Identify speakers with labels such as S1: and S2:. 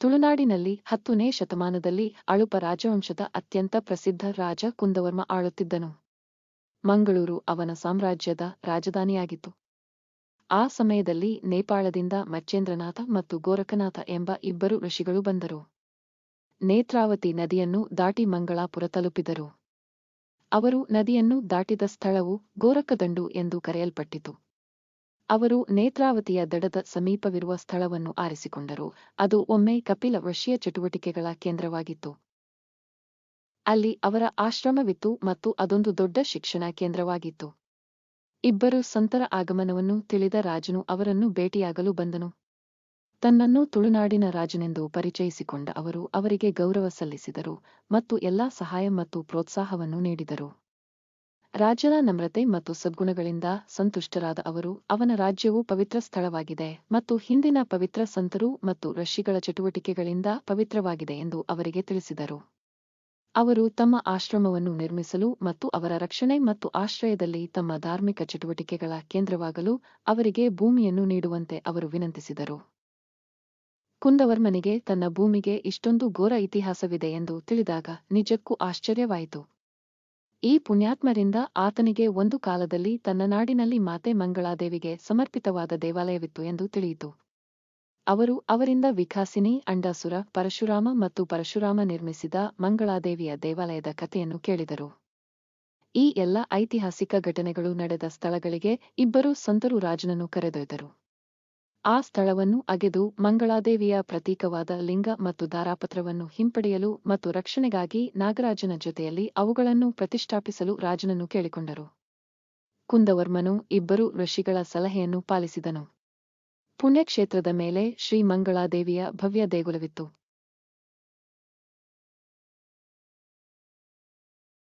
S1: ತುಳುನಾಡಿನಲ್ಲಿ ಹತ್ತನೇ ಶತಮಾನದಲ್ಲಿ ಅಳುಪ ರಾಜವಂಶದ ಅತ್ಯಂತ ಪ್ರಸಿದ್ಧ ರಾಜ ಕುಂದವರ್ಮ ಆಳುತ್ತಿದ್ದನು. ಮಂಗಳೂರು ಅವನ ಸಾಮ್ರಾಜ್ಯದ ರಾಜಧಾನಿಯಾಗಿತ್ತು. ಆ ಸಮಯದಲ್ಲಿ ನೇಪಾಳದಿಂದ ಮಚ್ಚೇಂದ್ರನಾಥ ಮತ್ತು ಗೋರಖನಾಥ ಎಂಬ ಇಬ್ಬರು ಋಷಿಗಳು ಬಂದರು. ನೇತ್ರಾವತಿ ನದಿಯನ್ನು ದಾಟಿ ಮಂಗಳಾಪುರ ತಲುಪಿದರು. ಅವರು ನದಿಯನ್ನು ದಾಟಿದ ಸ್ಥಳವು ಗೋರಖದಂಡು ಎಂದು ಕರೆಯಲ್ಪಟ್ಟಿತು. ಅವರು ನೇತ್ರಾವತಿಯ ದಡದ ಸಮೀಪವಿರುವ ಸ್ಥಳವನ್ನು ಆರಿಸಿಕೊಂಡರು. ಅದು ಒಮ್ಮೆ ಕಪಿಲ ವಶೀಯ ಚಟುವಟಿಕೆಗಳ ಕೇಂದ್ರವಾಗಿತ್ತು. ಅಲ್ಲಿ ಅವರ ಆಶ್ರಮವಿತ್ತು ಮತ್ತು ಅದೊಂದು ದೊಡ್ಡ ಶಿಕ್ಷಣ ಕೇಂದ್ರವಾಗಿತ್ತು. ಇಬ್ಬರು ಸಂತರ ಆಗಮನವನ್ನು ತಿಳಿದ ರಾಜನು ಅವರನ್ನು ಭೇಟಿಯಾಗಲು ಬಂದನು. ತನ್ನನ್ನು ತುಳುನಾಡಿನ ರಾಜನೆಂದು ಪರಿಚಯಿಸಿಕೊಂಡ ಅವರು ಅವರಿಗೆ ಗೌರವ ಸಲ್ಲಿಸಿದರು ಮತ್ತು ಎಲ್ಲಾ ಸಹಾಯ ಮತ್ತು ಪ್ರೋತ್ಸಾಹವನ್ನು ನೀಡಿದರು. ರಾಜನ ನಮ್ರತೆ ಮತ್ತು ಸದ್ಗುಣಗಳಿಂದ ಸಂತುಷ್ಟರಾದ ಅವರು ಅವನ ರಾಜ್ಯವು ಪವಿತ್ರ ಸ್ಥಳವಾಗಿದೆ ಮತ್ತು ಹಿಂದಿನ ಪವಿತ್ರ ಸಂತರು ಮತ್ತು ಋಷಿಗಳ ಚಟುವಟಿಕೆಗಳಿಂದ ಪವಿತ್ರವಾಗಿದೆ ಎಂದು ಅವರಿಗೆ ತಿಳಿಸಿದರು. ಅವರು ತಮ್ಮ ಆಶ್ರಮವನ್ನು ನಿರ್ಮಿಸಲು ಮತ್ತು ಅವರ ರಕ್ಷಣೆ ಮತ್ತು ಆಶ್ರಯದಲ್ಲಿ ತಮ್ಮ ಧಾರ್ಮಿಕ ಚಟುವಟಿಕೆಗಳ ಕೇಂದ್ರವಾಗಲು ಅವರಿಗೆ ಭೂಮಿಯನ್ನು ನೀಡುವಂತೆ ಅವರು ವಿನಂತಿಸಿದರು. ಕುಂದವರ್ಮನಿಗೆ ತನ್ನ ಭೂಮಿಗೆ ಇಷ್ಟೊಂದು ಘೋರ ಇತಿಹಾಸವಿದೆ ಎಂದು ತಿಳಿದಾಗ ನಿಜಕ್ಕೂ ಆಶ್ಚರ್ಯವಾಯಿತು. ಈ ಪುಣ್ಯಾತ್ಮರಿಂದ ಆತನಿಗೆ ಒಂದು ಕಾಲದಲ್ಲಿ ತನ್ನ ನಾಡಿನಲ್ಲಿ ಮಾತೆ ಮಂಗಳಾದೇವಿಗೆ ಸಮರ್ಪಿತವಾದ ದೇವಾಲಯವಿತ್ತು ಎಂದು ತಿಳಿಯಿತು. ಅವರು ಅವರಿಂದ ವಿಕಾಸಿನಿ, ಅಂಡಾಸುರ, ಪರಶುರಾಮ ಮತ್ತು ಪರಶುರಾಮ ನಿರ್ಮಿಸಿದ ಮಂಗಳಾದೇವಿಯ ದೇವಾಲಯದ ಕಥೆಯನ್ನು ಕೇಳಿದರು. ಈ ಎಲ್ಲ ಐತಿಹಾಸಿಕ ಘಟನೆಗಳು ನಡೆದ ಸ್ಥಳಗಳಿಗೆ ಇಬ್ಬರು ಸಂತರು ರಾಜನನ್ನು ಕರೆದೊಯ್ದರು. ಆ ಸ್ಥಳವನ್ನು ಅಗೆದು ಮಂಗಳಾದೇವಿಯ ಪ್ರತೀಕವಾದ ಲಿಂಗ ಮತ್ತು ದಾರಾಪತ್ರವನ್ನು ಹಿಂಪಡೆಯಲು ಮತ್ತು ರಕ್ಷಣೆಗಾಗಿ ನಾಗರಾಜನ ಜೊತೆಯಲ್ಲಿ ಅವುಗಳನ್ನು ಪ್ರತಿಷ್ಠಾಪಿಸಲು ರಾಜನನ್ನು ಕೇಳಿಕೊಂಡರು. ಕುಂದವರ್ಮನು ಇಬ್ಬರು ಋಷಿಗಳ ಸಲಹೆಯನ್ನು ಪಾಲಿಸಿದನು. ಪುಣ್ಯಕ್ಷೇತ್ರದ ಮೇಲೆ ಶ್ರೀ ಮಂಗಳಾದೇವಿಯ ಭವ್ಯ ದೇಗುಲವಿತ್ತು.